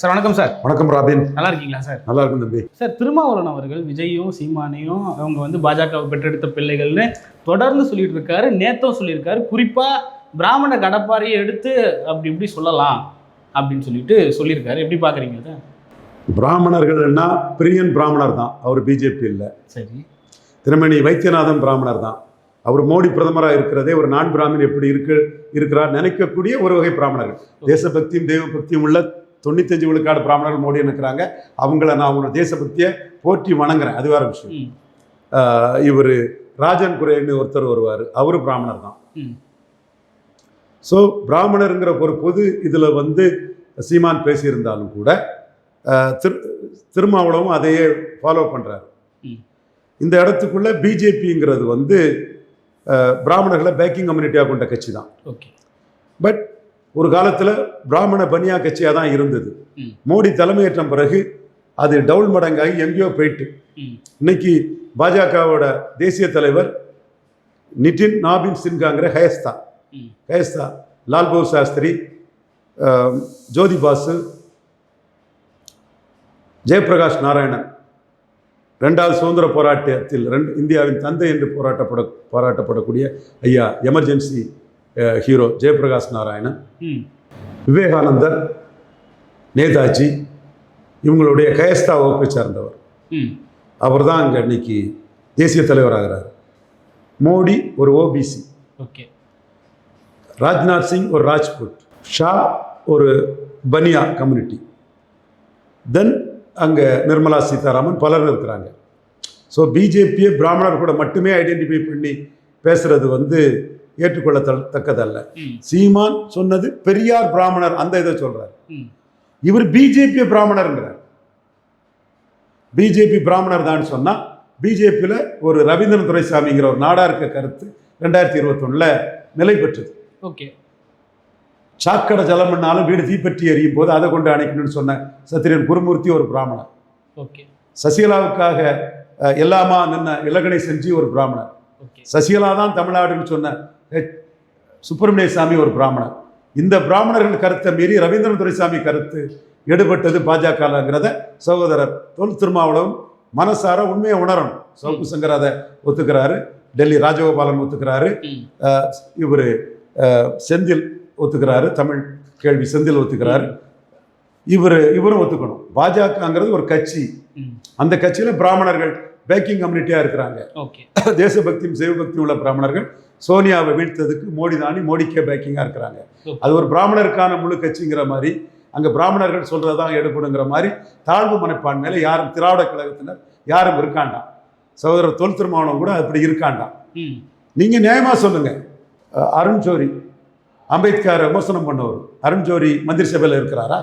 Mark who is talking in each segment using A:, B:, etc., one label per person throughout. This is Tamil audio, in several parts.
A: சார் வணக்கம் சார்.
B: வணக்கம் ராபின்.
A: நல்லா இருக்கீங்களா சார்?
B: நல்லா இருக்கும் தம்பி.
A: சார் திருமாவளவன் அவர்கள் விஜயும் சீமானையும் அவங்க வந்து பாஜக பெற்றெடுத்த பிள்ளைகள்னு தொடர்ந்து சொல்லிட்டு இருக்காரு நேத்தும் சொல்லியிருக்காரு. குறிப்பா பிராமண கடப்பாரியை எடுத்து அப்படி இப்படி சொல்லலாம் அப்படின்னு சொல்லிட்டு சொல்லியிருக்காரு. எப்படி பாக்குறீங்க அதை?
B: பிராமணர்கள்னா பிரியன் பிராமணர் தான். அவர் பிஜேபி இல்லை.
A: சரி.
B: திருமணி வைத்தியநாதன் பிராமணர் தான். அவர் மோடி பிரதமராக இருக்கிறதே ஒரு நான் பிராமின் எப்படி இருக்கு இருக்கிறார் நினைக்கக்கூடிய ஒரு வகை பிராமணர்கள். தேசபக்தியும் தெய்வ பக்தியும் உள்ள தொண்ணூத்தஞ்சு விழுக்காடு பிராமணர்கள் மோடி இருக்கிறாங்க அவங்கள நான் அவங்களோட தேசபக்தியை போற்றி வணங்குறேன். அது வேற விஷயம். இவர் ராஜன் குரேன்னு ஒருத்தர் வருவார். அவரு பிராமணர் தான். ஸோ பிராமணருங்கிற ஒரு பொது இதில் வந்து சீமான் பேசியிருந்தாலும் கூட திரு திருமாவளவும் அதையே ஃபாலோ பண்ணுறாரு. இந்த இடத்துக்குள்ள பிஜேபிங்கிறது வந்து பிராமணர்களை பேக்கிங் கம்யூனிட்டியாக கொண்ட கட்சி தான்.
A: ஓகே.
B: பட் ஒரு காலத்தில் பிராமண பனியா கட்சியாக தான் இருந்தது. மோடி தலைமையேற்ற பிறகு அது டவுல் மடங்காகி எங்கேயோ போயிட்டு. இன்னைக்கு பாஜகவோட தேசிய தலைவர் நிதின் நாபின் சின்காங்கிற ஹயஸ்தா.
A: ம்.
B: கயஸ்தா லால்பூர் சாஸ்திரி ஜோதி பாசு ஜெயபிரகாஷ் நாராயணன். ரெண்டாவது சுதந்திர போராட்டத்தில் ரெண்டு இந்தியாவின் தந்தை என்று போராட்டப்பட போராட்டப்படக்கூடிய ஐயா எமர்ஜென்சி ஹீரோ ஜெயபிரகாஷ் நாராயணன் விவேகானந்தர் நேதாஜி இவங்களுடைய கயஸ்தா வகுப்பை சார்ந்தவர் அவர் தான் அங்கே இன்னைக்கு தேசிய தலைவராகிறார் மோடி ஒரு ஓபிசி
A: ஓகே
B: ராஜ்நாத் சிங் ஒரு ராஜ்புட் ஷா ஒரு பனியா கம்யூனிட்டி தென் அங்கே நிர்மலா சீதாராமன் பலர் இருக்கிறாங்க ஸோ பிஜேபியை பிராமணர் கூட மட்டுமே ஐடென்டிஃபை பண்ணி பேசுறது வந்து ஏற்றுக்கொள்ளத்தக்கதல்ல. சீமான் சொன்னது பெரியார் பிராமணர் அந்த இதை சொல்றார். இவர் பிஜேபி பிராமணருங்கிறார். பிஜேபி பிராமணர் தான் சொன்னா பிஜேபியில் ஒரு ரவீந்திரன் துரைசாமிங்கிற ஒரு நாடா இருக்க கருத்து ரெண்டாயிரத்தி இருபத்தொன்னில் நிலை பெற்றது.
A: ஓகே.
B: சாக்கடை ஜலம்னாலும் வீடு தீப்பற்றி எரியும் போது அதை கொண்டு அணைக்கணும்னு சொன்ன சத்திரியன் குருமூர்த்தி ஒரு பிராமணர்.
A: ஓகே.
B: சசிகலாவுக்காக எல்லாமா நின்ன இலகணை செஞ்சு ஒரு பிராமணர். சசிகலா தான் தமிழ்நாடுன்னு சொன்ன. சுப்பிரமணிய சாமி ஒரு பிராமணர். இந்த பிராமணர்கள் கருத்தை மீறி ரவீந்திரன் துரைசாமி கருத்து எடுபட்டது பாஜகங்கிறத சகோதரர் தொல் திருமாவளவன் மனசார உண்மையை உணரணும். சவுக்கு சங்கர் அதை ஒத்துக்கிறாரு. டெல்லி ராஜகோபாலன் ஒத்துக்கிறாரு. இவர் செந்தில் ஒத்துக்கிறாரு. தமிழ் கேள்வி செந்தில் ஒத்துக்கிறாரு. இவர் இவரும் ஒத்துக்கணும். பாஜகங்கிறது ஒரு கட்சி. அந்த கட்சியில் பிராமணர்கள் பேக்கிங் கம்யூனிட்டியாக இருக்கிறாங்க. தேசபக்தியும் சிவபக்தியும் உள்ள பிராமணர்கள் சோனியாவை வீழ்த்ததுக்கு மோடி தானி மோடிக்கே பேக்கிங்காக இருக்கிறாங்க. அது ஒரு பிராமணருக்கான முழு கட்சிங்கிற மாதிரி அங்கே பிராமணர்கள் சொல்கிறதான் எடுப்படுங்கிற மாதிரி தாழ்வு மனப்பான்மையில யாரும் திராவிட கழகத்தினர் யாரும் இருக்காண்டாம். சகோதரர் தொல் திருமாவளவன் கூட அப்படி இருக்காண்டாம். நீங்கள் நியாயமாக சொல்லுங்க. அஹ், அருண் ஜோரி அம்பேத்கர் விமர்சனம் பண்ணவர். அருண் ஜோரி மந்திரி சபையில் இருக்கிறாரா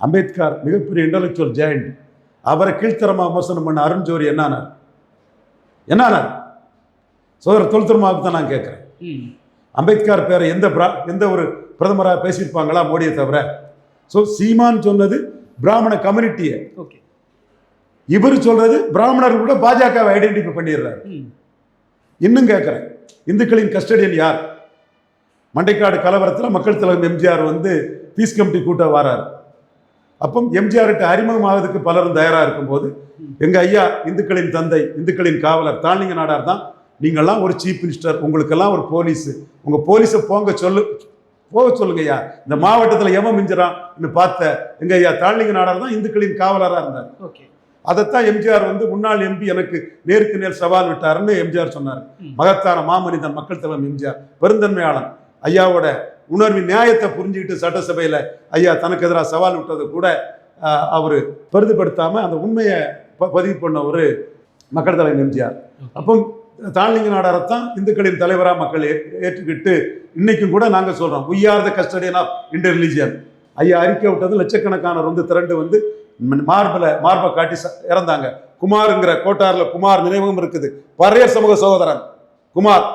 B: அம்பேத்கர் மிகப்பெரிய இன்டலெக்சுவல் ஜெயண்ட் அவரை கீழ்த்தரமாக விமர்சனம் பண்ண அருண் ஜோரி என்னானார் என்னானார் சோதரர் தொல் திருமாவுக்கு தான் நான் கேட்குறேன். அம்பேத்கர் பேரை எந்த பிரா எந்த ஒரு பிரதமராக பேசியிருப்பாங்களா மோடியை தவிர? ஸோ சீமான் சொன்னது பிராமண கம்யூனிட்டியை.
A: ஓகே.
B: இவர் சொல்றது பிராமணர்கள் கூட பாஜகவை ஐடென்டிஃபை பண்ணிடுறாரு. இன்னும் கேட்குறேன். இந்துக்களின் கஸ்டடியன் யார்? மண்டைக்காடு கலவரத்தில் மக்கள் தலைவர் எம்ஜிஆர் வந்து பீஸ் கமிட்டி கூட்ட வரார். அப்போ எம்ஜிஆர்கிட்ட அறிமுகமாவதுக்கு பலரும் தயாராக இருக்கும்போது எங்கள் ஐயா இந்துக்களின் தந்தை இந்துக்களின் காவலர் தாழ்நிங்க நாடார் தான் நீங்கள்லாம் ஒரு சீஃப் மினிஸ்டர் உங்களுக்கெல்லாம் ஒரு போலீஸு உங்கள் போலீஸை போங்க சொல்லு போக சொல்லுங்க ஐயா. இந்த மாவட்டத்தில் எவன் மிஞ்சிறான்னு பார்த்த எங்கள் ஐயா தாழ்நிங்க நாடார் தான் இந்துக்களின் காவலராக இருந்தார்.
A: ஓகே.
B: அதைத்தான் எம்ஜிஆர் வந்து முன்னாள் எம்பி எனக்கு நேருக்கு நேர் சவால் விட்டாருன்னு எம்ஜிஆர் சொன்னார். மகத்தான மாமனிதன் மக்கள் தலைவர் எம்ஜிஆர் பெருந்தன்மையாளன் ஐயாவோட உணர்வின் நியாயத்தை புரிஞ்சுக்கிட்டு சட்டசபையில் ஐயா தனக்கு எதிராக சவால் விட்டது கூட அவர் பெரிதுபடுத்தாம அந்த உண்மையை ப- பதிவு பண்ண ஒரு மக்கள் தலைவர் எம்ஜிஆர். அப்போ தாழ்லிங்க நாடாரத்தான் இந்துக்களின் தலைவராக மக்கள் ஏற்றுக்கிட்டு இன்னைக்கும் கூட நாங்கள் சொல்கிறோம் are the custodian of Indian religion ஐயா அறிக்கை விட்டது லட்சக்கணக்கானவர் வந்து திரண்டு வந்து மார்பில் மார்பை காட்டி இறந்தாங்க. குமாருங்கிற கோட்டாரில் குமார் நினைவகம் இருக்குது. பறையர் சமூக சகோதரன் குமார்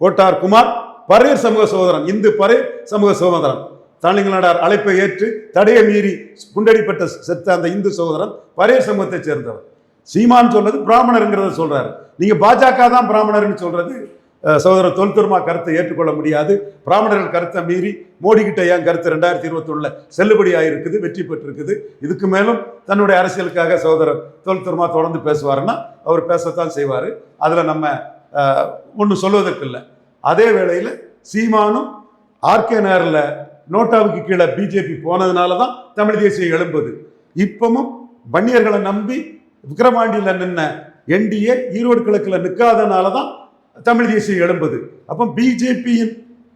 B: கோட்டார் குமார் பறையர் சமூக சகோதரன் இந்து பறையர் சமூக சகோதரன் தாளிங்கநாடார் அழைப்பை ஏற்று தடையை மீறி குண்டடிப்பட்ட செத்த அந்த இந்து சகோதரன் பறையர் சமூகத்தை சேர்ந்தவர். சீமான் சொல்றது பிராமணருங்கிறத சொல்றாரு. நீங்க பாஜக தான் பிராமணர்னு சொல்றது சகோதரர் தொல்துர்மா கருத்தை ஏற்றுக்கொள்ள முடியாது. பிராமணர்கள் கருத்தை மீறி மோடி கிட்ட ஏன் கருத்து ரெண்டாயிரத்தி இருபத்தொன்னுல செல்லுபடி ஆயிருக்குது வெற்றி பெற்றிருக்குது? இதுக்கு மேலும் தன்னுடைய அரசியலுக்காக சகோதரர் தொல்துர்மா தொடர்ந்து பேசுவாருன்னா அவர் பேசத்தான் செய்வார். அதில் நம்ம ஒன்றும் சொல்வதற்கு இல்லை அதே வேளையில் சீமானும் ஆர்கே நேரில் நோட்டாவுக்கு கீழே பிஜேபி போனதுனால தான் தமிழ் தேசியம் எழும்புது. இப்பவும் வன்னியர்களை நம்பி விக்கிரவாண்டியில் நின்ன என்டிஏ ஈரோடு கிழக்கில் நிற்காதனால தான் தமிழ் தேசியம் எழும்புது. அப்போ பிஜேபியின்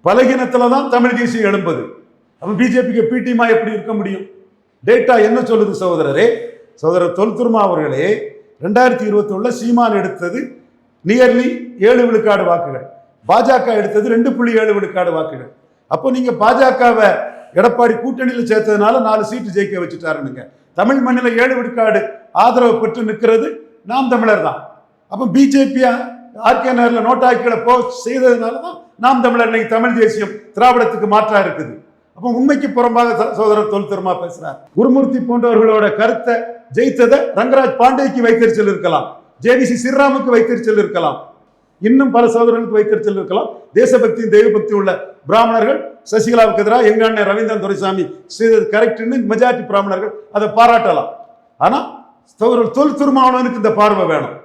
B: பலகீனத்தில் தான் தமிழ் தேசியம் எழும்புது. அப்போ பிஜேபிக்கு பிடிமா எப்படி இருக்க முடியும்? டேட்டா என்ன சொல்லுது சகோதரரே? சகோதரர் தொல்துருமா அவர்களே ரெண்டாயிரத்தி இருபத்தொன்னுல சீமான் எடுத்தது நியர்லி ஏழு விழுக்காடு வாக்குகள். பாஜக எடுத்தது ரெண்டு புள்ளி ஏழு விழுக்காடு வாக்குகள். அப்போ நீங்க பாஜகவை எடப்பாடி கூட்டணியில் சேர்த்ததுனால நாலு சீட்டு ஜெயிக்க வச்சுட்டாருனுங்க தமிழ் மண்ணில் ஏழு விழுக்காடு ஆதரவு பெற்று நிற்கிறது நாம் தமிழர் தான். அப்போ பிஜேபியா ஆர்கே நகரில் நோட்டாக்கிகளை போ செய்ததுனால தான் நாம் தமிழர் இன்னைக்கு தமிழ் தேசியம் திராவிடத்துக்கு மாற்றா இருக்குது. அப்போ உண்மைக்கு புறம்பாக ச- சகோதரர் தொல் திருமா பேசுறார். குருமூர்த்தி போன்றவர்களோட கருத்தை ஜெயித்ததை ரங்கராஜ் பாண்டேக்கு வைத்தறிச்சல் இருக்கலாம். ஜேவிசி ஸ்ரீராமுக்கு வைத்தறிச்சல் இருக்கலாம். இன்னும் பல சகோதரர்களுக்கு வைத்தறிச்சல் இருக்கலாம். தேசபக்தியும் தெய்வபக்தி உள்ள பிராமணர்கள் சசிகலாவுக்கு எதிராக எங்க அண்ணன் ரவீந்திரன் துரைசாமி செய்தது கரெக்ட்னு மெஜாரிட்டி பிராமணர்கள் அதை பாராட்டலாம். ஆனால் சகோதரர் தொல் திருமாவளவனுக்கு இந்த பார்வை வேணும்.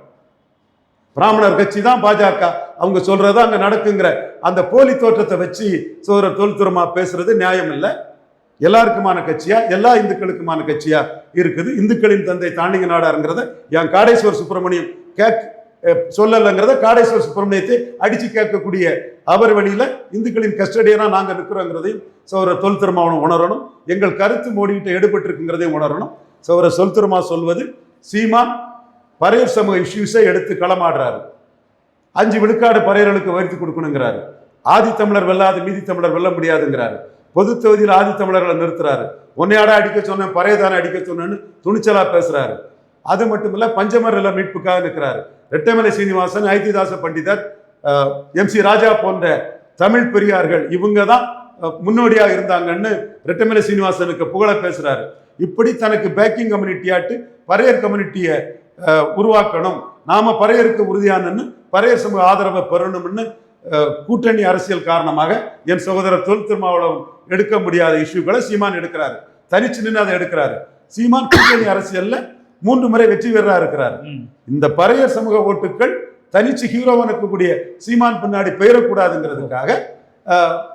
B: பிராமணர் கட்சி தான் பாஜக. அவங்க சொல்றது அங்கே நடக்குங்கிற அந்த போலி தோற்றத்தை வச்சு சோதரர் தொல் திருமா பேசுறது நியாயம் இல்லை. எல்லாருக்குமான கட்சியா எல்லா இந்துக்களுக்குமான கட்சியா இருக்குது. இந்துக்களின் தந்தை தாண்டிங்க நாடாருங்கிறத என் காடேஸ்வர் சுப்பிரமணியம் கேக் சொல்லலைங்கிறத காடேஸ்வர் சுப்பிரமணியத்தை அடிச்சு கேட்கக்கூடிய அவர் வழியில் இந்துக்களின் கஸ்டடியனா நாங்கள் நிற்கிறோங்கிறதையும் சோர தொல் திருமாவளவன் உணரணும். எங்கள் கருத்து மோடிக்கிட்ட எடுபட்டு இருக்குங்கிறதையும் உணரணும். சோர சொல் திருமா சொல்வது சீமான் பறையர் சமூக இஷ்யூஸை எடுத்து களமாடுறாரு. அஞ்சு விழுக்காடு பறையர்களுக்கு வைத்து கொடுக்கணுங்கிறாரு. ஆதித்தமிழர் வெல்லாது மீதி தமிழர் வெல்ல முடியாதுங்கிறாரு. பொது தொகுதியில் ஆதித்தமிழர்களை நிறுத்துறாரு. உன்னையாடா அடிக்க சொன்னேன் பறையதானே அடிக்க சொன்னேன்னு துணிச்சலா பேசுறாரு. அது மட்டும் இல்லை பஞ்சமரல மீட்புக்காக நிற்கிறார். ரெட்டமலை சீனிவாசன் ஐத்திதாச பண்டிதர் எம் சி ராஜா போன்ற தமிழ் பெரியார்கள் இவங்க தான் முன்னோடியாக இருந்தாங்கன்னு ரெட்டமலை சீனிவாசனுக்கு புகழ பேசுறாரு. இப்படி தனக்கு பேக்கிங் கம்யூனிட்டியாட்டு பறையர் கம்யூனிட்டியை உருவாக்கணும். நாம பறையருக்கு உறுதியானன்னு பறையர் சமூக ஆதரவை பெறணும்னு கூட்டணி அரசியல் காரணமாக என் சகோதரர் தொல் திருமாவளவன் எடுக்க முடியாத இஷ்யூக்களை சீமான் எடுக்கிறாரு. தனிச்சு நின்று அதை எடுக்கிறாரு. சீமான் கூட்டணி அரசியல்ல மூன்று முறை வெற்றி பெறா இருக்கிறார். இந்த பறையர் சமூக ஓட்டுக்கள் தனிச்சு ஹீரோவா இருக்கக்கூடிய சீமான் பின்னாடி பெயரக்கூடாதுங்கிறதுக்காக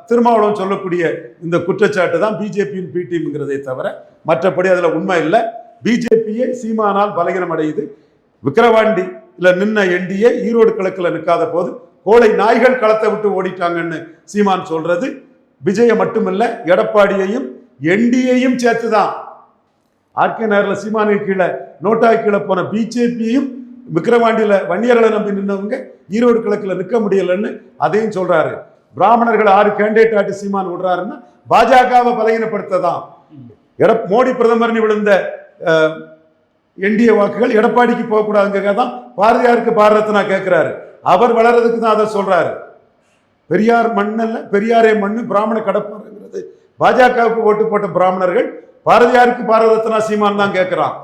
B: திருமாவளவன் சொல்லக்கூடிய இந்த குற்றச்சாட்டு தான் பிஜேபியின் பி டீம்ங்கிறதை தவிர மற்றபடி அதுல உண்மை இல்லை. பிஜேபியே சீமானால் பலகீனம் அடையுது விக்கிரவாண்டி இல்ல நின்ன என்டிஏ ஈரோடு கிழக்குல நிற்காத போது கோழை நாய்கள் களத்தை விட்டு ஓடிட்டாங்கன்னு சீமான் சொல்றது. விஜய மட்டுமல்ல எடப்பாடியையும் என்டியையும் சேர்த்து தான் ஆர்கே நகரில் சீமானுக்கு கீழே நோட்டா கீழே போன பிஜேபியையும் விக்கிரவாண்டியில வன்னியர்களை நம்பி நின்றவங்க ஈரோடு கிழக்கில் நிற்க முடியலன்னு அதையும் சொல்கிறாரு பிராமணர்கள் ஆறு கேண்டிடேட் ஆட்டி சீமான் விடுறாருன்னா பாஜகவை பலகீனப்படுத்ததான். எட மோடி பிரதமர்னு விழுந்த என்டிஏ வாக்குகள் எடப்பாடிக்கு போகக்கூடாதுங்க தான் பாரதியாருக்கு பாரதத்தை கேட்குறாரு அவர் வளர்றதுக்கு தான் அதை சொல்கிறாரு பெரியார் மண்ணல்ல பெரியாரே மண்ணு பிராமண கடப்பாருங்கிறது பாஜகவுக்கு ஓட்டு போட்ட பிராமணர்கள் பாரதியாருக்கு பாரதத்னா சீமான் தான் கேட்கிறான்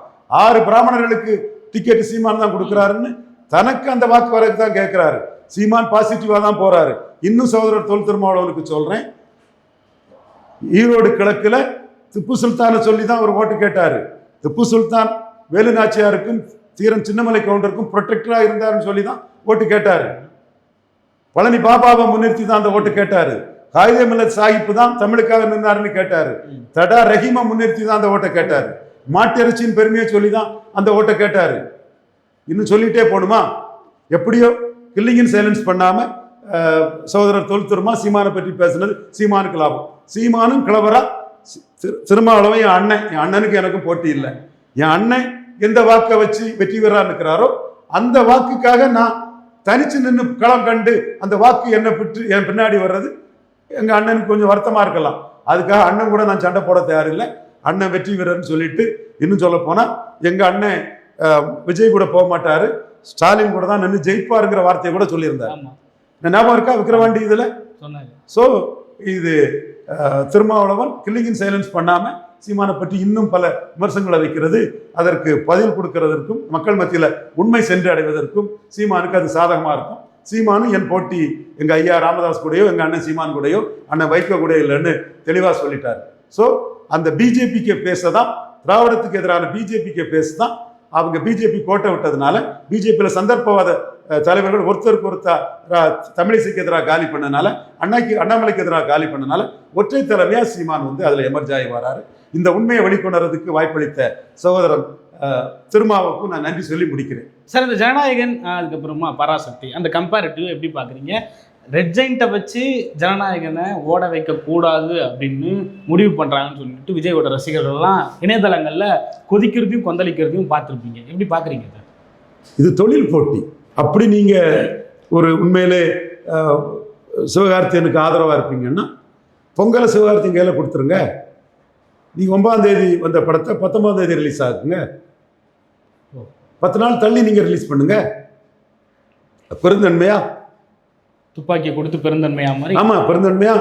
B: ஆறு பிராமணர்களுக்கு டிக்கெட் சீமான் தான் கொடுக்குறாருன்னு தனக்கு அந்த வாக்கு வரக்கு தான் கேட்கிறாரு சீமான் பாசிட்டிவா தான் போறாரு. இன்னும் சகோதரர் தொல் திருமாவளவனுக்கு சொல்றேன். ஈரோடு கிழக்குல திப்பு சுல்தானை சொல்லி தான் ஒரு ஓட்டு கேட்டாரு. திப்பு சுல்தான் வேலு நாச்சியாருக்கும் தீரன் சின்னமலை கவுண்டருக்கும் ப்ரொடெக்டரா இருந்தாருன்னு சொல்லி தான் ஓட்டு கேட்டாரு. பழனி பாபாவை முன்னிறுத்தி தான் அந்த ஓட்டு கேட்டாரு. காகித மில்லத் சாஹிப்பு தான் தமிழுக்காக நின்றாருன்னு கேட்டாரு. தடா ரஹீமா முன்னிறுத்தி தான் அந்த ஓட்டை கேட்டாரு. மாட்டிறைச்சியின் பெருமையை சொல்லி தான் அந்த ஓட்டை கேட்டாரு. இன்னும் சொல்லிட்டே போகணுமா? எப்படியோ கில்லிங்கின் சைலன்ஸ் பண்ணாம சகோதரர் தொல்துருமா சீமானை பற்றி பேசுனது சீமானுக்கு லாபம். சீமானும் கிளவரா சி- திருமாவளவன் என் அண்ணன். என் அண்ணனுக்கு எனக்கும் போட்டி இல்லை. என் அண்ணன் எந்த வாக்கை வச்சு வெற்றி பெறா இருக்கிறாரோ அந்த வாக்குக்காக நான் தனிச்சு நின்று களம் கண்டு அந்த வாக்கு என்னை பெற்று என் பின்னாடி வர்றது எங்க அண்ணனுக்கு கொஞ்சம் வருத்தமா இருக்கலாம். அதுக்காக அண்ணன் கூட நான் சண்டை போட தயாரில்லை. அண்ணன் வெற்றி வீரர்னு சொல்லிட்டு இன்னும் சொல்ல போனா எங்க அண்ணன் விஜய் கூட போக மாட்டாரு. ஸ்டாலின் கூட தான் நின்று ஜெயிப்பாருங்கிற வார்த்தையை கூட சொல்லியிருந்தார். ஞாபகம் இருக்கா விக்கிரவாண்டி இதுல? ஸோ இது திருமாவளவன் கில்லிங்கின் சைலன்ஸ் பண்ணாம சீமானை பற்றி இன்னும் பல விமர்சனங்களை வைக்கிறது அதற்கு பதில் கொடுக்கறதற்கும் மக்கள் மத்தியில் உண்மை சென்று அடைவதற்கும் சீமானுக்கு அது சாதகமா இருக்கும். சீமானும் என் போட்டி எங்க ஐயா ராமதாஸ் கூடயோ எங்க அண்ணன் சீமான் கூடயோ அண்ணன் வைகோ கூட இல்லைன்னு தெளிவா சொல்லிட்டார். ஸோ அந்த பிஜேபிக்கு பேசதான் திராவிடத்துக்கு எதிரான பிஜேபிக்கு பேசதான். அவங்க பிஜேபி கோட்டை விட்டதுனால பிஜேபியில் சந்தர்ப்பவாத தலைவர்கள் ஒருத்தருக்கு ஒருத்தர் தமிழிசைக்கு எதிராக காலி பண்ணனால அண்ணாக்கு அண்ணாமலைக்கு எதிராக காலி பண்ணனால ஒற்றை தலைமையாக சீமான் வந்து அதில் எமர்ஜ் வராரு. இந்த உண்மையை வெளிக்கொணர்றதுக்கு வாய்ப்பளித்த சகோதரன் திருமாவுக்கும் நான் நன்றி சொல்லி முடிக்கிறேன்.
A: சார் இந்த ஜனநாயகன் அதுக்கப்புறமா பராசக்தி அந்த கம்பேரிட்டிவ் எப்படி பார்க்குறீங்க? ரெட் ஜெயிண்ட்டை வச்சு ஜனநாயகனை ஓட வைக்கக்கூடாது அப்படின்னு முடிவு பண்ணுறாங்கன்னு சொல்லிட்டு விஜயோட ரசிகர்கள்லாம் இணையதளங்களில் கொதிக்கிறதையும் கொந்தளிக்கிறதையும் பார்த்துருப்பீங்க. எப்படி பார்க்குறீங்க சார்
B: இது தொழில் போட்டி. அப்படி நீங்க ஒரு உண்மையிலே சிவகார்த்தியனுக்கு ஆதரவா இருப்பீங்கன்னா பொங்கலை சிவகார்த்தியன் கையில கொடுத்துருங்க. நீங்க ஒன்பதாம் தேதி வந்த படத்தை பத்தொன்பதாம் தேதி ரிலீஸ் ஆகுங்க. பத்து நாள் தள்ளி நீங்க ரிலீஸ் பண்ணுங்க. பெருந்தன்மையா?
A: துப்பாக்கியை கொடுத்து பெருந்தன்மையா மாதிரி?
B: ஆமா பெருந்தன்மையா?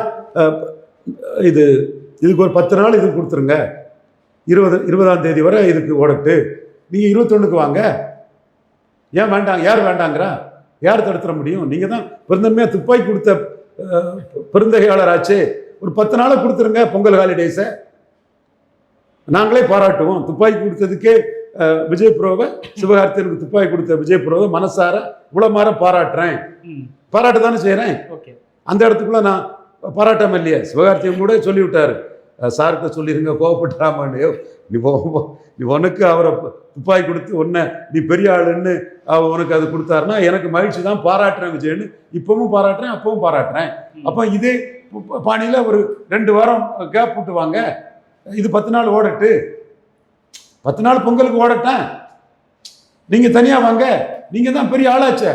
B: இது இதுக்கு ஒரு பத்து நாள் இதுக்கு கொடுத்துருங்க. இருபது இருபதாம் தேதி வரை இதுக்கு ஓடட்டு. நீங்க இருபத்தொன்னுக்கு வாங்க. ஏன் வேண்டாங்க யார் வேண்டாங்கிறா? யார் தடுத்துட முடியும்? நீங்க தான் பெருந்தன்மையா துப்பாக்கி கொடுத்த பெருந்தகையாளர் ஆச்சு. ஒரு பத்து நாளை கொடுத்துருங்க பொங்கல் ஹாலிடேஸை நாங்களே பாராட்டுவோம். துப்பாக்கி கொடுத்ததுக்கே விஜய் புரோவை சிவகார்த்தியனுக்கு துப்பாக்கி கொடுத்த விஜய் புரோவை மனசார உளமாற பாராட்டுறேன். பாராட்ட தானே செய்கிறேன்
A: ஓகே.
B: அந்த இடத்துக்குள்ள நான் பாராட்டாம இல்லையா. சிவகார்த்தியம் கூட சொல்லி விட்டாரு அஹ் சார்கிட்ட சொல்லிருங்க கோவப்பட்டுறாமன்னு "யோவ், நீ. நீ உனக்கு அவரை துப்பாக்கி கொடுத்து உன்னை நீ பெரிய ஆளுன்னு அவ உனக்கு அது கொடுத்தாருன்னா எனக்கு மகிழ்ச்சி தான். பாராட்டுறேன் விஜயன்னு இப்பவும் பாராட்டுறேன் அப்பவும் பாராட்டுறேன். அப்போ இதே பாணியில ஒரு ரெண்டு வாரம் கேப் விட்டு வாங்க இது பத்து நாள் ஓடட்டு. பத்து நாள் பொங்கலுக்கு ஓடட்டேன். நீங்க தனியா வாங்க. நீங்க தான் பெரிய ஆளாச்சே.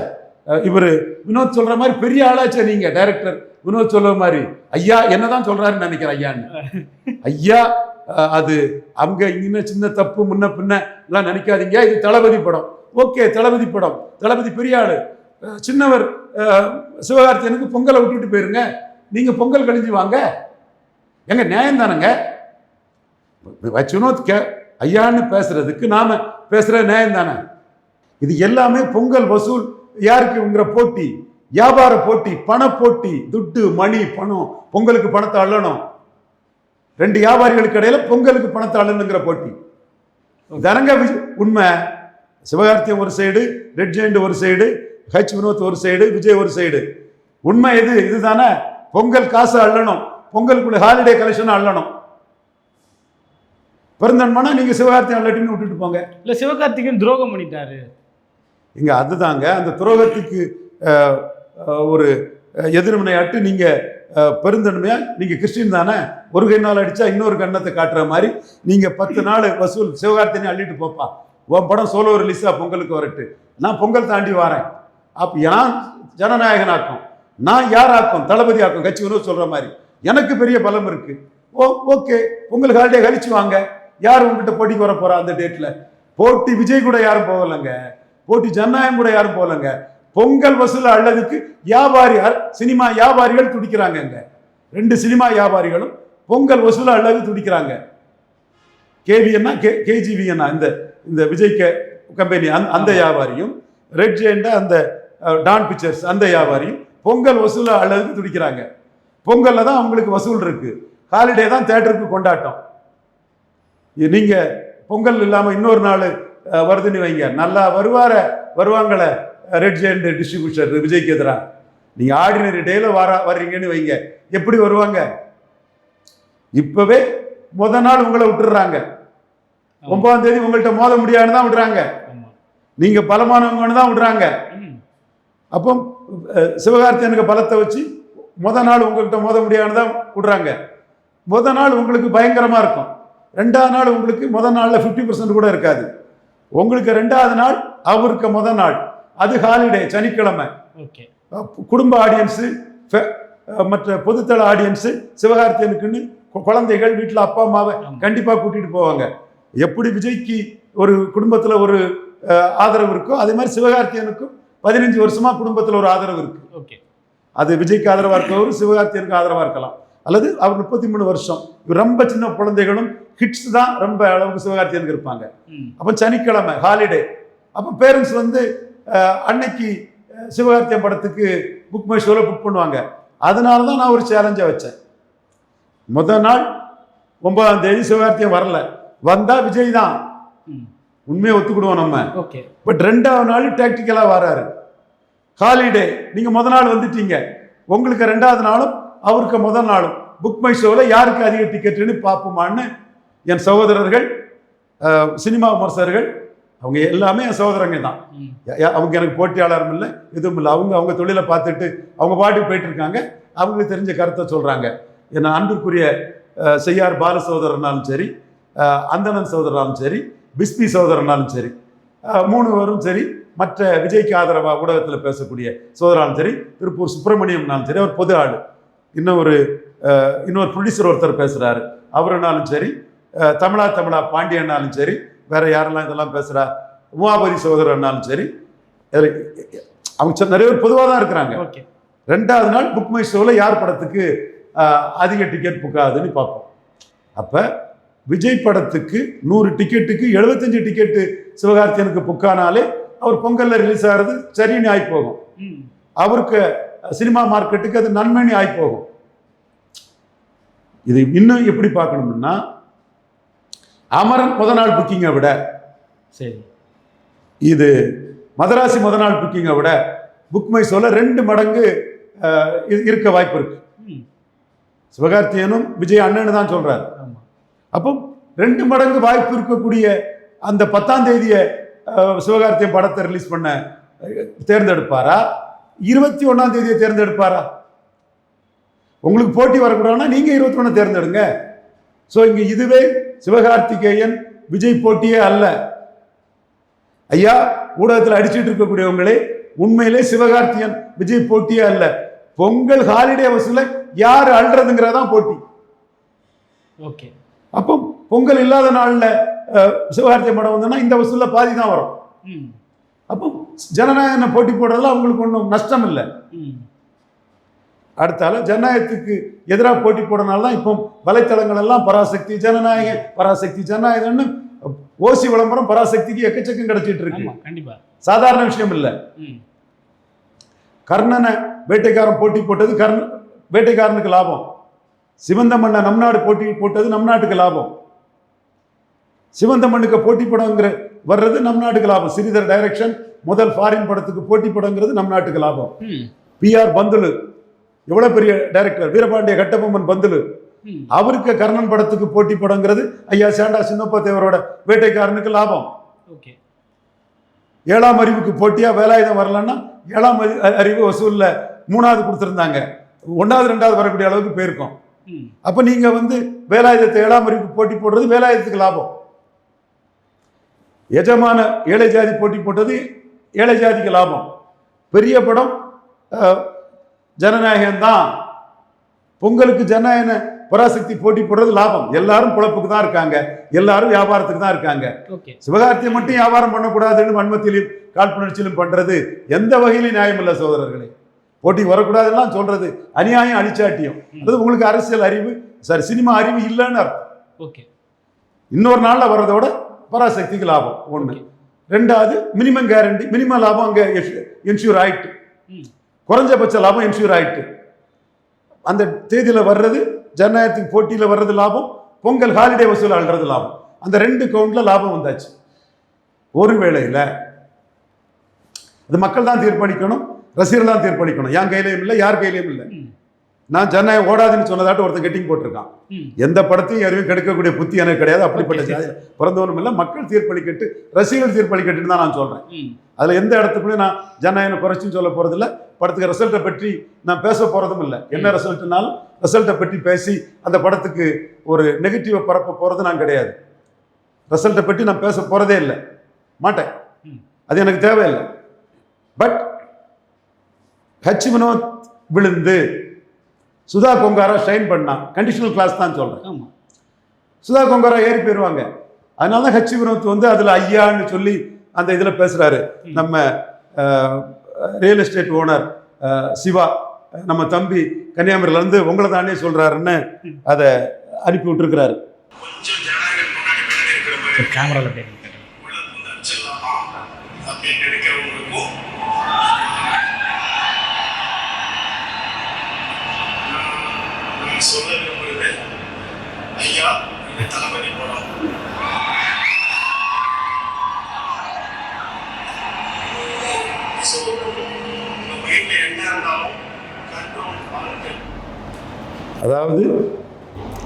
B: இவர் இவரு வினோத் சொல்ற மாதிரி பெரிய ஆளாச்சே நீங்க டைரக்டர் வினோத் சொல்ற மாதிரி. ஐயா என்னதான் சொல்றாருன்னு நினைக்கிறேன் ஐயான்னு. ஐயா அது அங்க இன்னும் சின்ன தப்பு முன்ன பின்ன எல்லாம் நினைக்காதீங்க. இது தளபதி படம். ஓகே தளபதி படம். தளபதி பெரிய ஆளு. சின்னவர் சிவகார்த்தியனுக்கு பொங்கலை விட்டுட்டு போயிருங்க. நீங்க பொங்கல் கழிஞ்சு வாங்க. எங்க நியாயம் தானங்க? வச்சு வினோத் கே ஐயான்னு பேசுறதுக்கு நாம பேசுற நியாயம் தானே? இது எல்லாமே பொங்கல் வசூல் யாருக்குங்கிற போட்டி? வியாபார போட்டி பண போட்டி துட்டு மணி பணம். பொங்கலுக்கு பணத்தை அள்ளணும். ரெண்டு வியாபாரிகளுக்கு இடையில பொங்கலுக்கு பணத்தை அள்ளணுங்கிற போட்டி. தரங்க விஜய் உண்மை. சிவகார்த்தியம் ஒரு சைடு ரெட் ஜெயண்ட் ஒரு சைடு ஹச் வினோத் ஒரு சைடு விஜய் ஒரு சைடு உண்மை எது? இதுதானே. பொங்கல் காசு அள்ளணும். பொங்கலுக்குள்ள ஹாலிடே கலெக்ஷன் அள்ளணும். பிறந்தன்மனா நீங்க சிவகார்த்தியம் அள்ளட்டின்னு விட்டுட்டு போங்க.
A: இல்லை சிவகார்த்திகேயன் துரோகம் பண்ணிட்டாரு.
B: இங்க அதுதாங்க அந்த துரோகத்துக்கு ஒரு அஹ், எதிர்வினையாட்டு நீங்க அஹ், பெருந்தன்மையா நீங்க கிறிஸ்டின் தானே ஒரு கை நாள் அடிச்சா இன்னொரு கண்ணத்தை காட்டுற மாதிரி நீங்க பத்து நாள் வசூல் சிவகார்த்தினி அள்ளிட்டு போப்பா. உன் படம் சோலோ ரிலீஸா பொங்கலுக்கு வரட்டு. நான் பொங்கல் தாண்டி வரேன். அப்ப நான் ஜனநாயகனாக்கும். நான் யாராக்கும்? தளபதி ஆக்கும் கட்சி சொல்ற மாதிரி. எனக்கு பெரிய பலம் இருக்கு. ஓ ஓகே. உங்களுக்கு ஹாலிடே கழிச்சு வாங்க. யார் உங்ககிட்ட போட்டிக்கு வர போறா அந்த டேட்ல போட்டி விஜய் கூட யாரும் போகலைங்க. போட்டி ஜனநாயகம் கூட யாரும் போகலங்க. பொங்கல் வசூல் அள்ளதுக்கு வியாபாரியார் சினிமா வியாபாரிகள் துடிக்கிறாங்கங்க. ரெண்டு சினிமா வியாபாரிகளும் பொங்கல் வசூல் அள்ளது துடிக்கிறாங்க. கேவிஎன்னா கே கேஜிவிஎன்னா இந்த இந்த விஜய் கே கம்பெனி அந்த அந்த வியாபாரியும் ரெட் ஜெயண்டா அந்த டான் பிக்சர்ஸ் அந்த வியாபாரியும் பொங்கல் வசூல் அள்ளதுக்கு துடிக்கிறாங்க. பொங்கல்ல தான் அவங்களுக்கு வசூல் இருக்கு. ஹாலிடே தான் தேட்டருக்கு கொண்டாட்டம். இ- நீங்க பொங்கல் இல்லாம இன்னொரு நாள் வருதுன்னு வைங்க. நல்லா வருவார வருவாங்கள ரெட் ஜெயண்ட் டிஸ்ட்ரிபியூஷர் விஜய்க்கு எதிராக நீங்க ஆர்டினரி டேல வர வர்றீங்கன்னு வைங்க. எப்படி வருவாங்க? இப்பவே முத நாள் உங்களை விட்டுடுறாங்க ஒன்பதாம் தேதி உங்கள்கிட்ட மோத முடியாதுன்னு தான் விடுறாங்க
A: ஆமா.
B: நீங்க பலமானவங்கன்னு தான் விடுறாங்க அப்போ சிவகார்த்தியனுக்கு பலத்தை வச்சு முத நாள் உங்கள்கிட்ட மோத முடியாதுன்னு தான் விடுறாங்க முத நாள் உங்களுக்கு பயங்கரமா இருக்கும். ரெண்டாவது நாள் உங்களுக்கு முத நாள்ல 50% கூட இருக்காது. உங்களுக்கு ரெண்டாவது நாள் அவருக்கு முத நாள். அது ஹாலிடே சனிக்கிழமை. குடும்ப ஆடியன்ஸு மற்ற பொதுத்தள ஆடியன்ஸு சிவகார்த்தியனுக்குன்னு குழந்தைகள் வீட்டில் அப்பா அம்மாவை. கண்டிப்பாக கூட்டிட்டு போவாங்க. எப்படி விஜய்க்கு ஒரு குடும்பத்தில் ஒரு ஆதரவு இருக்கோ அதே மாதிரி சிவகார்த்தியனுக்கும் பதினஞ்சு வருஷமா குடும்பத்தில் ஒரு ஆதரவு இருக்கு.
A: ஓகே.
B: அது விஜய்க்கு ஆதரவாக இருக்கவர் சிவகார்த்தியனுக்கு ஆதரவாக இருக்கலாம். அல்லது அவர் முப்பத்தி மூணு வருஷம். ரொம்ப சின்ன குழந்தைகளும் ஹிட்ஸ் தான் ரொம்ப அளவுக்கு சிவகார்த்தியனுக்கு இருப்பாங்க. அப்போ சனிக்கிழமை ஹாலிடே அப்போ பேரண்ட்ஸ் வந்து அன்னைக்கு சிவகார்த்தியம் படத்துக்கு புக் மை ஷோவில் புக் பண்ணுவாங்க. அதனால தான் நான் ஒரு சேலஞ்சை வச்சேன். முதல் நாள் ஒன்பதாம் தேதி சிவகார்த்தியம் வரல. வந்தா விஜய் தான். உண்மையை ஒத்துக்கிடுவோம் நம்ம.
A: ஓகே.
B: பட் ரெண்டாவது நாள் டாக்டிக்கலாக வராரு. ஹாலிடே நீங்கள் முத நாள் வந்துட்டீங்க. உங்களுக்கு ரெண்டாவது நாளும் அவருக்கு முதல் நாளும். புக் மை ஷோவில் யாருக்கு அதிக டிக்கெட்டுன்னு பார்ப்போமான்னு என் சகோதரர்கள் சினிமா விமர்சகர்கள் அவங்க எல்லாமே என் சகோதரங்க தான். அவங்க எனக்கு போட்டியாளரும் இல்லை எதுவும் இல்லை. அவங்க அவங்க தொழிலை பார்த்துட்டு அவங்க பாட்டுக்கு போயிட்டு இருக்காங்க அவங்களுக்கு தெரிஞ்ச கருத்தை சொல்கிறாங்க என்ன அன்பிற்குரிய அஹ், செய்யார் பால சகோதரனாலும் சரி அஹ், அந்தணன் சகோதரனாலும் சரி பிஸ்பி சகோதரனாலும் சரி மூணு பேரும் சரி மற்ற விஜய்க்கு ஆதரவாக ஊடகத்தில் பேசக்கூடிய சோதராலும் சரி திருப்பூர் சுப்பிரமணியம்னாலும் சரி அவர் பொது ஆள். இன்னும் ஒரு இன்னொரு ப்ரொடியூசர் ஒருத்தர் பேசுகிறாரு அவருனாலும் சரி தமிழா தமிழா பாண்டியன்னாலும் சரி வேற யாரெல்லாம் இதெல்லாம் பேசுகிறா உமாபதி சகோதரன்னாலும் சரி அவங்க நிறைய பேர் பொதுவாக தான் இருக்கிறாங்க.
A: ஓகே.
B: ரெண்டாவது நாள் புக் மை ஷோவில் யார் படத்துக்கு அதிக டிக்கெட் புக்காதுன்னு பார்ப்போம். அப்போ விஜய் படத்துக்கு நூறு டிக்கெட்டுக்கு எழுபத்தஞ்சு டிக்கெட்டு சிவகார்த்தியனுக்கு புக்கானாலே அவர் பொங்கல்ல ரிலீஸ் ஆகிறது சரின்னு ஆகி போகும். அவருக்கு சினிமா மார்க்கெட்டுக்கு அது நன்மைன்னு ஆகி போகும். இது இன்னும் எப்படி பார்க்கணும்னா அமரன் முத நாள் புக்கிங்கை விட
A: சரி.
B: இது மதராசி முத நாள் புக்கிங்கை விட புக் மை ஷோல ரெண்டு மடங்கு இருக்க வாய்ப்பு இருக்கு. சிவகார்த்தியனும் விஜய் அண்ணன்னு தான் சொல்றாரு. அப்போ ரெண்டு மடங்கு வாய்ப்பு இருக்கக்கூடிய அந்த பத்தாம் தேதியை சிவகார்த்தியன் படத்தை ரிலீஸ் பண்ண தேர்ந்தெடுப்பாரா? இருபத்தி ஒன்னாம் தேதியை தேர்ந்தெடுப்பாரா? உங்களுக்கு போட்டி வரக்கூடாதுன்னா நீங்க இருபத்தி ஒன்று தேர்ந்தெடுங்க. ஸோ இங்க இதுவே சிவகார்த்திகேயன் விஜய் போட்டியே அல்ல. ஐயா ஊடகத்தில் அடிச்சிட்டு இருக்கக்கூடியவங்களே உண்மையிலே சிவகார்த்தியன் விஜய் போட்டியே அல்ல. பொங்கல் ஹாலிடே வசூல யார் அல்றதுங்கிறதான் போட்டி.
A: ஓகே.
B: அப்போ பொங்கல் இல்லாத நாள்ல அஹ், சிவகார்த்தியன் படம் வந்தோன்னா இந்த வசூல்ல பாதி தான் வரும். அப்போ ஜனநாயகனை போட்டி போடுறதுல அவங்களுக்கு ஒன்றும் நஷ்டம் இல்லை
A: ம்
B: அடுத்தால ஜனநாயகத்துக்கு எதிராக போட்டி போடுறதுனால தான் இப்போ வலைத்தளங்கள் எல்லாம் பராசக்தி ஜனநாயக பராசக்தி ஜனநாயகம்னு ஓசி விளம்பரம் பராசக்திக்கு எக்கச்சக்கம் கிடைச்சிட்டு இருக்கு.
A: கண்டிப்பா.
B: சாதாரண விஷயம் இல்லை. கர்ணனை வேட்டைக்காரன் போட்டி போட்டது கர்ண வேட்டைக்காரனுக்கு லாபம். சிவந்த மண்ணை நம் நாடு போட்டி போட்டது நம் நாட்டுக்கு லாபம். சிவந்த மண்ணுக்கு போட்டி படங்கிற வர்றது நம் நாட்டுக்கு லாபம். சிறிதர் டைரக்ஷன் முதல் ஃபாரின் படத்துக்கு போட்டி படங்கிறது நம் நாட்டுக்கு லாபம்.
A: ம்.
B: பிஆர் பந்துலு எவ்வளவு பெரிய டைரக்டர் வீரபாண்டிய கட்டபொம்மன் பந்துலு. அவருக்கு கர்ணன் படத்துக்கு போட்டி படங்கிறது ஐயா சேண்டா சின்னப்ப தேவரோட வேட்டைக்காரனுக்கு லாபம். ஏழாம் அறிவுக்கு போட்டியா வேலாயுதம் வரலன்னா ஏழாம் அறி- அறிவு வசூல்ல மூணாவது கொடுத்துருந்தாங்க. ஒன்றாவது ரெண்டாவது வரக்கூடிய அளவுக்கு போயிருக்கோம். அப்போ நீங்க வந்து வேலாயுதத்தை ஏழாம் அறிவுக்கு போட்டி போடுறது வேலாயுதத்துக்கு லாபம். எஜமான ஏழை ஜாதி போட்டி போட்டது ஏழை ஜாதிக்கு லாபம். பெரிய படம் அஹ், ஜனநாயகம் தான் பொங்கலுக்கு ஜனநாயக பராசக்தி போட்டி போடுறது லாபம். எல்லாரும் பொழப்புக்கு தான் இருக்காங்க. எல்லாரும் வியாபாரத்துக்கு தான் இருக்காங்க. சிவகார்த்தியை மட்டும் வியாபாரம் பண்ணக்கூடாதுன்னு வன்மத்திலும் காழ்ப்புணர்ச்சியிலும் பண்றது எந்த வகையிலும் நியாயம் இல்லை சகோதரர்களே. போட்டி வரக்கூடாதுலாம் சொல்றது அநியாயம் அழிச்சாட்டியம் அது உங்களுக்கு அரசியல் அறிவு சாரி சினிமா அறிவு இல்லைன்னு அர்த்தம். இன்னொரு நாள்ல வர்றதோட பராசக்திக்கு லாபம்
A: ஓகே.
B: ரெண்டாவது மினிமம் கேரண்டி மினிமம் லாபம் அங்க என்ஷூர் ஆயிட்டு. குறைஞ்சபட்ச லாபம் என்ஷூர் ஆயிட்டு. அந்த தேதியில வர்றது ஜனநாயகத்துக்கு போட்டியில வர்றது லாபம் பொங்கல் ஹாலிடே வசூல் ஆள்றது லாபம். அந்த ரெண்டு கவுண்ட்ல லாபம் வந்தாச்சு. ஒரு வேளையில அது மக்கள் தான் தீர்ப்பளிக்கணும் ரசிகர்கள் தான் தீர்ப்பளிக்கணும். என் கையிலையும் இல்லை யார் கையிலையும் இல்லை. நான் ஜனநாயகம் ஓடாதுன்னு சொன்னதாட்டு ஒருத்தன் கெட்டிங் போட்டிருக்கான். எந்த படத்தையும் யாரையும் கெடுக்கக்கூடிய புத்தி எனக்கு கிடையாது. அப்படிப்பட்ட. ஜாதி பிறந்தவனும் இல்லை மக்கள் தீர்ப்பளிக்கட்டு ரசிகர்கள் தீர்ப்பளிக்கட்டுன்னு தான் நான் சொல்றேன்.
A: ம்.
B: அதுல எந்த இடத்துக்குள்ளேயும் நான் ஜனநாயகம் குறைச்சுன்னு சொல்ல போறதில்ல. படத்துக்கு ரிசல்ட்டை பற்றி நான் பேச போறதும் இல்லை. என்ன ரிசல்ட்னாலும் ரிசல்ட்டை பற்றி பேசி அந்த படத்துக்கு ஒரு நெகட்டிவை பரப்ப போறது நான் கிடையாது. ரிசல்ட்டை பற்றி நான் பேச போறதே இல்லை. மாட்டேன். அது எனக்கு தேவையில்லை. பட் ஹச் வினோத் விழுந்து சுதா கொங்காரா ஷைன் பண்ணான் கண்டிஷனல் கிளாஸ் தான் சொல்றேன்.
A: ஆமா.
B: சுதா கொங்கரா ஏறி போயிடுவாங்க அதனால தான் ஹச்சி வினோத் வந்து அதில் ஐயான்னு சொல்லி அந்த இதில் பேசுகிறாரு. நம்ம ரியல் எஸ்டேட் ஓனர் சிவா நம்ம தம்பி கன்னியாகுமரியிலேருந்து உங்களை தானே சொல்கிறாருன்னு. அதை அனுப்பி விட்டுருக்கிறாரு
C: கொஞ்சம் ஜனநாயகம் முன்னாடி பின்னாடி இருக்கிற மாதிரி
A: கேமரால பேசுங்க
C: உள்ள வந்து அடிச்சிடலாமா அப்படின்னு நினைக்கிறவங்களுக்கும் தளபதி படம் ஸோ உங்க மைண்ட்ல என்ன இருந்தாலும் கண்ட்ரோல் வாழ்க்கை
B: அதாவது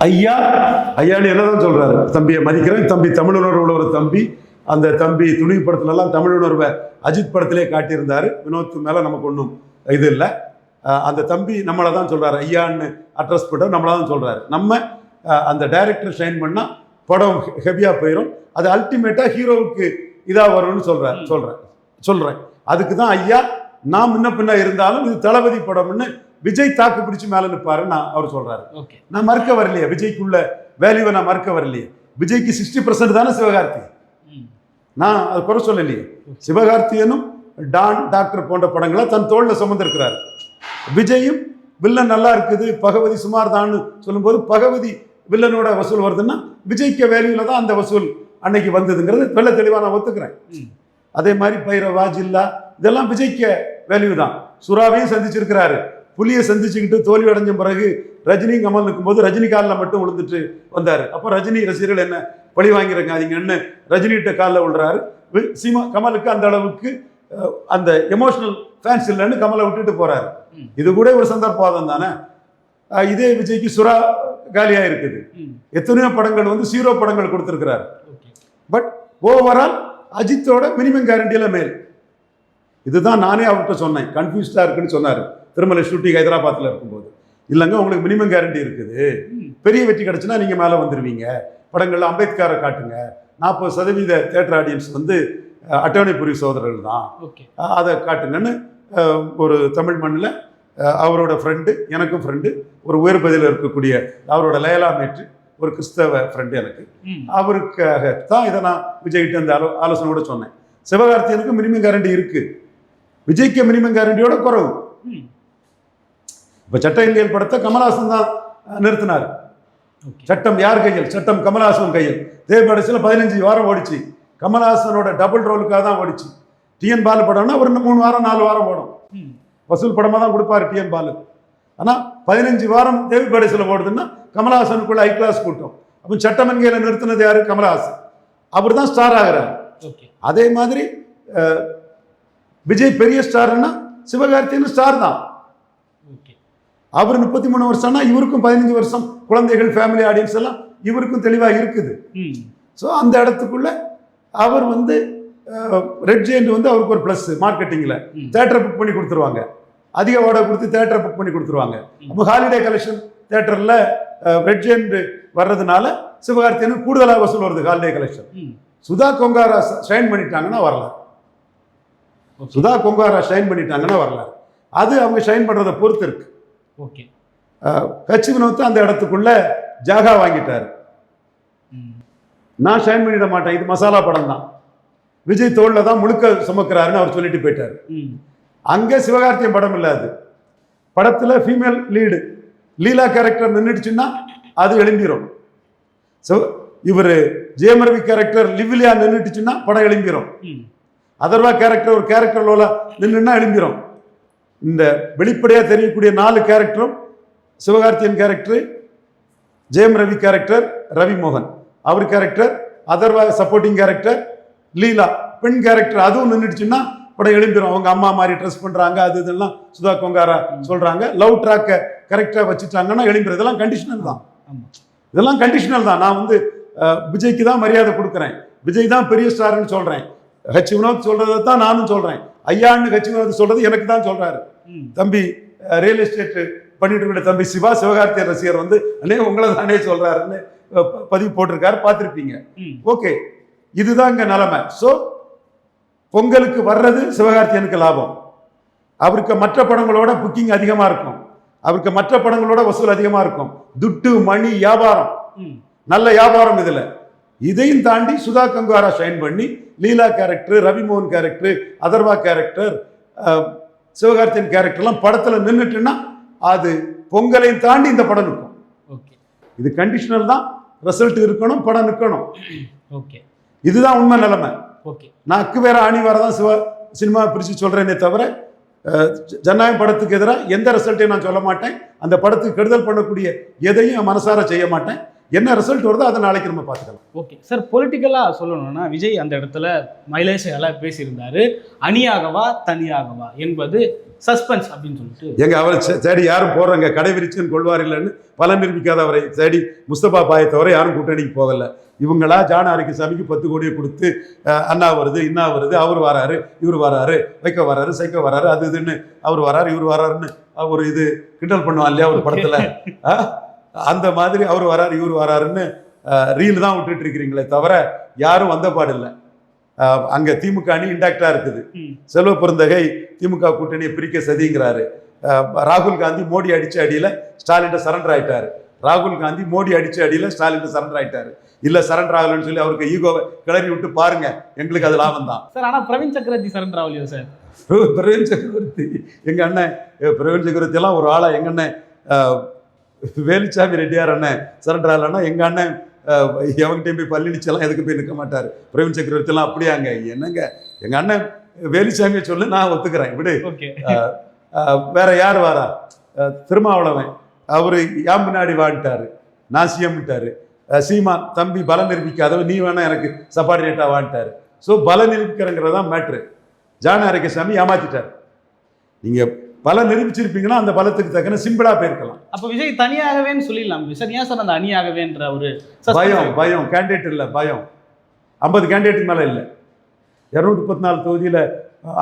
B: ஐயா ஐயான்னு என்னதான் சொல்றாரு? தம்பியை மதிக்கிறேன். தம்பி தமிழுணர்வு ஒரு தம்பி. அந்த தம்பி துணிவு படத்துல எல்லாம் தமிழுணர்வை அஜித் படத்திலே காட்டியிருந்தாரு. வினோத் மேல நமக்கு ஒன்றும் இது இல்லை. அந்த தம்பி நம்மளை தான் சொல்றாரு. ஐயான்னு அட்ரஸ் பண்ண நம்மளை தான் சொல்றாரு. நம்ம அந்த டைரக்டர் ஷைன் பண்ணா படம் ஹெவியாக போயிடும் அது அல்டிமேட்டா ஹீரோவுக்கு இதா வரும்னு சொல்றாரு. சொல்றேன். சொல்றேன். அதுக்கு தான் ஐயா நான் முன்ன பின்ன இருந்தாலும் இது தளபதி படம்னு விஜய் தாக்கு பிடிச்சு மேல நிற்பாருன்னு நான் அவர் சொல்றாரு. நான் மறுக்க வரலையே. விஜய்க்குள்ள வேல்யூவை நான் மறுக்க வரலையே. விஜய்க்கு சிக்ஸ்டி பர்சன்ட் தானே சிவகார்த்தி. நான் அது குறை சொல்லலையே. சிவகார்த்தியனும் டான் டாக்டர் போன்ற படங்களை தன் தோளில் சுமந்திருக்கிறார் விஜயும் வில்லன் நல்லா இருக்குது பகவதி சுமார் தான்னு சொல்லும்போது பகவதி வில்லனோட வசூல் வருதுன்னா விஜய்க்கு வேல்யூல தான் அந்த வசூல் அன்னைக்கு வந்ததுங்கிறது வெள்ள தெளிவாக நான் ஒத்துக்கிறேன். அதே மாதிரி பைரவா ஜில்லா இதெல்லாம் விஜய்க்கு வேல்யூ தான். சுறாவையும் சந்திச்சிருக்கிறாரு. புலியை சந்திச்சுக்கிட்டு தோல்வி அடைஞ்ச பிறகு ரஜினி கமல் நிற்கும்போது ரஜினி காலில் மட்டும் விழுந்துட்டு வந்தார். அப்போ ரஜினி ரசிகர்கள் என்ன பழி வாங்கியிருக்காதீங்கன்னு ரஜினிகிட்ட காலில் விழுறாரு. சீமா கமலுக்கு அந்த அளவுக்கு அந்த எமோஷனல் ஃபேன்ஸ் இல்லைன்னு கமலை விட்டுட்டு போறாரு. இது கூட ஒரு சந்தர்ப்பாதம் தானே? இதே விஜய்க்கு சுறா காலியாக இருக்குது. எத்தனையோ படங்கள் வந்து சீரோ படங்கள் கொடுத்துருக்கிறாரு. பட் ஓவரால் அஜித்தோட மினிமம் கேரண்டியில மேல். இதுதான் நானே அவர்கிட்ட சொன்னேன். கன்ஃபியூஸ்டாக இருக்குன்னு சொன்னார். திருமலை ஷூட்டிங் ஹைதராபாத்தில் இருக்கும்போது. இல்லைங்க உங்களுக்கு மினிமம் கேரண்டி இருக்குது. பெரிய வெற்றி கிடச்சுன்னா நீங்கள் மேலே வந்துடுவீங்க படங்கள்ல அம்பேத்கரை காட்டுங்க. நாற்பது சதவீத தேட்டர் ஆடியன்ஸ் வந்து அட்டவணைப்புரி சோதரர்கள் தான். அதை காட்டுங்கன்னு ஒரு தமிழ் மண்ணில் அவரோட ஃப்ரெண்டு எனக்கும் ஃப்ரெண்டு ஒரு உயர் பகுதியில் இருக்கக்கூடிய அவரோட லயலா மேற்று ஒரு கிறிஸ்தவ ஃப்ரெண்டு எனக்கு.
A: ம்.
B: அவருக்காகத்தான் இதை நான் விஜய்கிட்ட அந்த ஆலோ ஆலோசனை கூட சொன்னேன். சிவகார்த்தியனுக்கு மினிமம் கேரண்டி இருக்கு. விஜய்க்கு மினிமம் கேரண்டியோட குறவு. இப்போ சட்டையல் படத்தை கமல்ஹாசன் தான் நிறுத்தினார். சட்டம் யார் கையில்? சட்டம் கமல்ஹாசன் கையில். தேவபடத்தில் பதினஞ்சு வாரம் ஓடிச்சு. கமல்ஹாசனோட டபுள் ரோலுக்காக தான் ஓடிச்சு. டிஎன் பாலு படம்னா ஒரு மூணு வாரம் நாலு வாரம் ஓடும். வசூல் படமாக தான் கொடுப்பாரு டிஎன் பாலு. ஆனால் பதினஞ்சு வாரம் தேவி படேசில் ஓடுதுன்னா கமல்ஹாசனுக்குள்ள ஹை கிளாஸ் கூட்டம். அப்போ சட்டமன்கையில் நிறுத்தினது யாரு? கமல்ஹாசன். அவர் தான் ஸ்டார் ஆகிறார்.
A: ஓகே.
B: அதே மாதிரி விஜய் பெரிய ஸ்டார்னா சிவகார்த்தியனும் ஸ்டார் தான். அவர் முப்பத்தி மூணு வருஷம்னா இவருக்கும் பதினஞ்சு வருஷம். குழந்தைகள் ஃபேமிலி ஆடியன்ஸ் எல்லாம் இவருக்கும் தெளிவாக இருக்குது. ஸோ அந்த இடத்துக்குள்ள அவர் வந்து ரெட் ஜெயண்ட் வந்து அவருக்கு ஒரு ப்ளஸ் மார்க்கெட்டிங்கில். தேட்டரை புக் பண்ணி கொடுத்துருவாங்க. அதிக வாடகை கொடுத்து தேட்டரை புக் பண்ணி கொடுத்துருவாங்க.
A: ம்.
B: அப்போ ஹாலிடே கலெக்ஷன் தேட்டரில் ரெட் ஜெயண்ட் வர்றதுனால சிவகார்த்தியனுக்கு கூடுதலாக வசூல் வருது holiday collection Sudha Kongara shine பண்ணிட்டாங்கன்னா வரலாம்
A: ஓகே.
B: சுதா கொங்காரா ஷைன் பண்ணிட்டாங்கன்னா வரலாம் அது அவங்க ஷைன் பண்ணுறதை பொறுத்து இருக்கு.
A: ஓகே.
B: கட்சி வினோத்து அந்த இடத்துக்குள்ள ஜாகா வாங்கிட்டார். நான் ஷைன் பண்ணிட மாட்டேன் இது மசாலா படம் தான். விஜய் தோளில் தான் முழுக்க சுமக்கிறாருன்னு அவர் சொல்லிட்டு போயிட்டார். அங்கே சிவகார்த்தியம் படம் இல்லை அது. படத்தில் ஃபீமேல் லீடு லீலா கேரக்டர் நின்றுடுச்சுன்னா அது எழும்பிரும். ஸோ இவர் ஜெயமரவி கேரக்டர் லிவ்லியா நின்றுட்டுச்சுன்னா படம் எழும்பிரும்.
A: ம்.
B: அதர்வா கேரக்டர் ஒரு கேரக்டர் லோல நின்றுன்னா எழும்பிரும். இந்த வெளிப்படையாக தெரியக்கூடிய நாலு கேரக்டரும் சிவகார்த்தியன் கேரக்டர் ஜெயம் ரவி கேரக்டர் ரவி மோகன். அவர் character Atharvaa supporting character Leela பெண் கேரக்டர் அதுவும் நின்றுடுச்சுன்னா படம் எழும்பிரும். அவங்க அம்மா மாதிரி ட்ரெஸ் பண்றாங்க அது இதெல்லாம் சுதா கொங்காரா சொல்றாங்க. லவ் ட்ராக்கை கரெக்டாக வச்சுட்டாங்கன்னா எழும்பிடும் இதெல்லாம் கண்டிஷனல் தான். இதெல்லாம் கண்டிஷனல் தான். நான் வந்து விஜய்க்கு தான் மரியாதை கொடுக்குறேன். விஜய் தான் பெரிய ஸ்டார்னு சொல்றேன். ஹெச் வினோத் சொல்றதை தான் நானும் சொல்றேன். ஐயான்னு ஹெச் வினோத் சொல்றது எனக்கு தான் சொல்றாரு.
A: ம்
B: தம்பி ரியல் எஸ்டேட் பண்ணிட்டு இருக்கிற தம்பி சிவா சிவகார்த்திய ரசிகர் வந்து அண்ணே உங்களை தானே சொல்றாருன்னு பதிவு போட்டிருக்காரு பார்த்துருப்பீங்க. ஓகே இதுதான் இங்க நிலைமை. ஸோ பொங்கலுக்கு வர்றது சிவகார்த்தியனுக்கு லாபம். அவருக்கு மற்ற படங்களோட புக்கிங் அதிகமா இருக்கும். அவருக்கு மற்ற படங்களோட வசூல் அதிகமா இருக்கும். துட்டு மணி வியாபாரம். நல்ல வியாபாரம் இதுல. இதையும் தாண்டி சுதா கங்குவாரா ஷைன் பண்ணி Leela character Ravi Mohan character Atharvaa character Sivakarthikeyan கேரக்டர்லாம் படத்துல நின்றுட்டுன்னா அது பொங்கலையும் தாண்டி இந்த படம் நிற்கும்
A: ஓகே.
B: இது கண்டிஷனல் தான். ரிசல்ட் இருக்கணும் படம் நிற்கணும்
A: ஓகே.
B: இதுதான் உண்மை நிலைமை.
A: ஓகே.
B: நான் அக்கு வேற ஆணி வேற தான் சிவா சினிமா பிரித்து சொல்கிறேனே தவிர அஹ், ஜ- ஜனநாயகம் படத்துக்கு எதிராக எந்த ரிசல்ட்டையும் நான் சொல்ல மாட்டேன். அந்த படத்துக்கு கெடுதல் பண்ணக்கூடிய எதையும் மனசார செய்ய மாட்டேன். என்ன ரிசல்ட் வருதோ அதை நாளைக்கு நம்ம பார்த்துக்கலாம்.
A: ஓகே சார் பொலிட்டிக்கலாக சொல்லணும்னா விஜய் அந்த இடத்துல மலேசியால பேசியிருந்தாரு. அணியாகவா தனியாகவா என்பது சஸ்பென்ஸ் அப்படின்னு சொல்லிட்டு
B: எங்க அவரை தேடி யாரும் போறாங்க கடை விரிச்சன் கொள்வார் இல்லைன்னு பலன் நிரூபிக்காத அவரை தேடி முஸ்தபா பாயை தவிர யாரும் கூட்டணிக்கு போகல. இவங்களா ஜான சாமிக்கு பத்து கோடியை கொடுத்து அண்ணா வருது இன்னா வருது அவர் வராரு இவர் வராரு வைக்க வராரு சைக்க வராரு அது இதுன்னு அவர் வராரு இவர் வராருன்னு ஒரு இது கிண்டல் பண்ணுவான் இல்லையா ஒரு படத்துல? அஹ், அந்த மாதிரி அவர் வராரு இவர் வராருன்னு ரீல் தான் விட்டுட்டு இருக்கிறீங்களே தவிர யாரும் வந்த பாடில்லை அஹ், அங்க திமுக அணி இன்டாக்டா இருக்குது. செல்வ பெருந்தகை திமுக கூட்டணியை பிரிக்க சதிங்கிறாரு. ராகுல் காந்தி மோடி அடிச்ச அடியில ஸ்டாலின் சரண்டர் ஆயிட்டாரு. ராகுல் காந்தி மோடி அடிச்ச அடியில ஸ்டாலின் சரண்டர் ஆயிட்டாரு. இல்ல சரண்டர் ஆகலன்னு சொல்லி அவருக்கு ஈகோவை கிளறி விட்டு பாருங்க எங்களுக்கு அது லாபம் தான்.
A: சார் ஆனா பிரவீன் சக்கரவர்த்தி சரண்டர் ஆகலையோ சார்?
B: பிரவீன் சக்கரவர்த்தி எங்க அண்ணன் பிரவீன் சக்கரவர்த்தி எல்லாம் ஒரு ஆளா எங்க அண்ணன் வேலுச்சாமி ரெட்டியார் அண்ணன் சரண்டர் ஆகலன்னா எங்க அண்ணன் அஹ், எவன்கிட்டயும் போய் பள்ளிச்செல்லாம் எதுக்கு போய் நிற்க மாட்டாரு? பிரவீன் சக்கரவர்த்தி எல்லாம் அப்படியாங்க. என்னங்க? எங்க அண்ணன் வேலுச்சாமியை சொல்லு நான் ஒத்துக்கிறேன். விடு. வேற யார் வாரா? திருமாவளவன். அவரு யாம் பின்னாடி வான்ட்டாரு நான் சிஎம்ட்டாரு சீமான் தம்பி பலம் நிரூபிக்காதவன் நீ வேணா எனக்கு சப்பார்டினேட்டா வான்ட்டாரு ஸோ பலம் நிரூபிக்கிறங்கிறது தான் மேட்ரு ஜான அரகசாமி ஏமாத்திட்டார். நீங்க பலம் நிரூபிச்சிருப்பீங்கன்னா அந்த பலத்துக்கு தக்கன சிம்பிளா போயிருக்கலாம்
A: அப்ப விஜய் தனியாகவேன்னு சொல்லிடலாம். சார் ஏன் சார் அந்த அணியாகவேன்ற ஒரு
B: பயம்? பயம் கேண்டிடேட் இல்லை பயம். ஐம்பது கேண்டிடேட் மேலே இல்லை. இரநூத்தி முப்பத்தி நாலு தொகுதியில்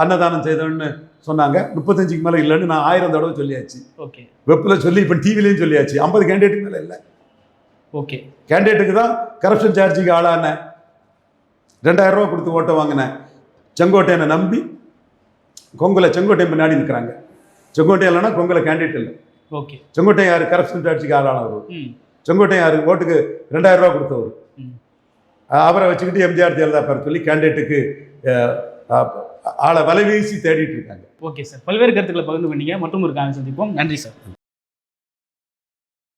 B: அன்னதானம் செய்தோன்னு சொன்னாங்க. முப்பத்தஞ்சுக்கு மேலே இல்லைன்னு நான் ஆயிரம் தடவை சொல்லியாச்சு.
A: ஓகே.
B: வெப்பில் சொல்லி இப்போ டிவிலையும் சொல்லியாச்சு. ஐம்பது கேண்டிடேட்டுக்கு மேலே இல்லை.
A: ஓகே.
B: கேண்டிடேட்டுக்கு தான் கரப்ஷன் சார்ஜுக்கு ஆளான ரெண்டாயிரம் ரூபா கொடுத்து ஓட்ட வாங்கினேன் செங்கோட்டையனை நம்பி கொங்கலை செங்கோட்டையன் பின்னாடி நிற்கிறாங்க செங்கோட்டையன் இல்லைன்னா கொங்கலை கேண்டிடேட் இல்லை.
A: ஓகே.
B: செங்கோட்டையன் யார் கரப்ஷன் சார்ஜுக்கு ஆளானவர்
A: ம்.
B: செங்கோட்டையன் யார்? ஓட்டுக்கு ரெண்டாயிரம் ரூபா கொடுத்தவர். அவரை வச்சுக்கிட்டு எம்ஜிஆர் ஜெயலலிதா பேர் சொல்லி கேண்டிடேட்டுக்கு ஆளை வலை வீசி தேடிட்டு இருக்காங்க.
A: Okay sir. பல்வேறு கருத்துக்களை பகிர்ந்து பண்ணீங்க மற்றும் ஒரு காலம் சந்திப்போம். நன்றி சார்.